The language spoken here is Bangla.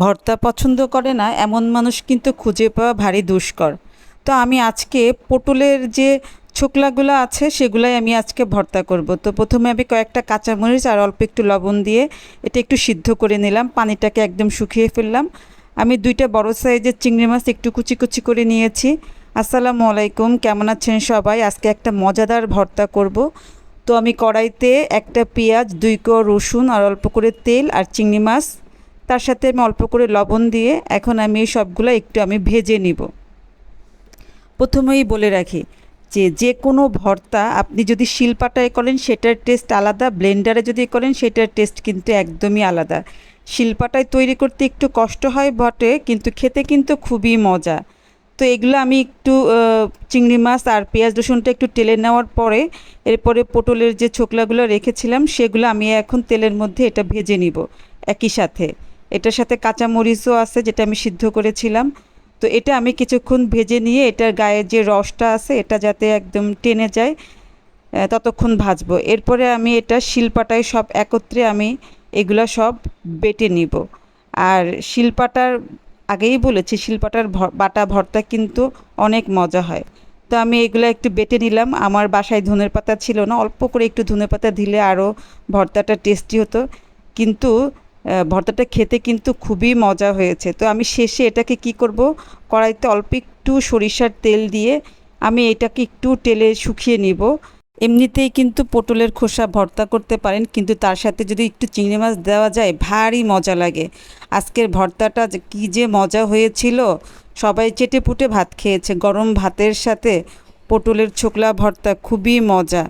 ভর্তা পছন্দ করে না, এমন মানুষ কিন্তু খুঁজে পাওয়া ভারী দুষ্কর। তো আমি আজকে পটলের যে ছোকলাগুলো আছে, সেগুলাই আমি আজকে ভর্তা করব। তো প্রথমে আমি কয়েকটা কাঁচামরিচ আর অল্প একটু লবণ দিয়ে এটা একটু সিদ্ধ করে নিলাম, পানিটাকে একদম শুকিয়ে ফেললাম। আমি দুইটা বড় সাইজের চিংড়ি মাছ একটু কুচি কুচি করে নিয়েছি। আসসালামু আলাইকুম, কেমন আছেন সবাই? আজকে একটা মজাদার ভর্তা করব। তো আমি কড়াইতে একটা পেঁয়াজ, দুই কো রসুন আর অল্প করে তেল আর চিংড়ি মাছ তার সাথে আমি অল্প করে লবণ দিয়ে এখন আমি এই সবগুলো একটু আমি ভেজে নিব। প্রথমেই বলে রাখি যে যে কোনো ভর্তা আপনি যদি শিলপাটায় করেন, সেটার টেস্ট আলাদা, ব্লেন্ডারে যদি করেন, সেটার টেস্ট কিন্তু একদমই আলাদা। শিলপাটায় তৈরি করতে একটু কষ্ট হয় বটে, কিন্তু খেতে কিন্তু খুবই মজা। তো এগুলো আমি একটু চিংড়ি মাছ আর পেঁয়াজ রসুনটা একটু তেলে নেওয়ার পরে, এরপরে পটলের যে ছোকলাগুলো রেখেছিলাম, সেগুলো আমি এখন তেলের মধ্যে এটা ভেজে নিব। একই সাথে। এটার সাথে কাঁচা মরিচও আছে, যেটা আমি সিদ্ধ করেছিলাম। তো এটা আমি কিছুক্ষণ ভেজে নিয়ে এটার গায়ে যে রসটা আছে, এটা যাতে একদম টেনে যায় ততক্ষণ ভাজবো। এরপরে আমি এটা শিলপাটায় সব একত্রে আমি এগুলা সব বেটে নিব। আর শিলপাটার, আগেই বলেছি, শিলপাটার বাটা ভর্তা কিন্তু অনেক মজা হয়। তো আমি এগুলো একটু বেটে নিলাম। আমার বাসায় ধনের পাতা ছিল না, অল্প করে একটু ধনে পাতা দিলে আরও ভর্তাটা টেস্টি হতো। কিন্তু ভর্তাটা খেতে কিন্তু খুবই মজা হয়েছে। তো আমি শেষে এটাকে কি করব? কড়াইতে অল্প একটু সরিষার তেল দিয়ে আমি এটাকে একটু তেলে শুকিয়ে নিব। এমনিতেই কিন্তু পটলের খোসা ভর্তা করতে পারেন, কিন্তু তার সাথে যদি একটু চিংড়ি মাছ দেওয়া যায়, ভারী মজা লাগে। আজকের ভর্তাটা কী যে মজা হয়েছিল, সবাই চেটে পুটে ভাত খেয়েছে। গরম ভাতের সাথে পটলের ছোকলা ভর্তা খুবই মজা।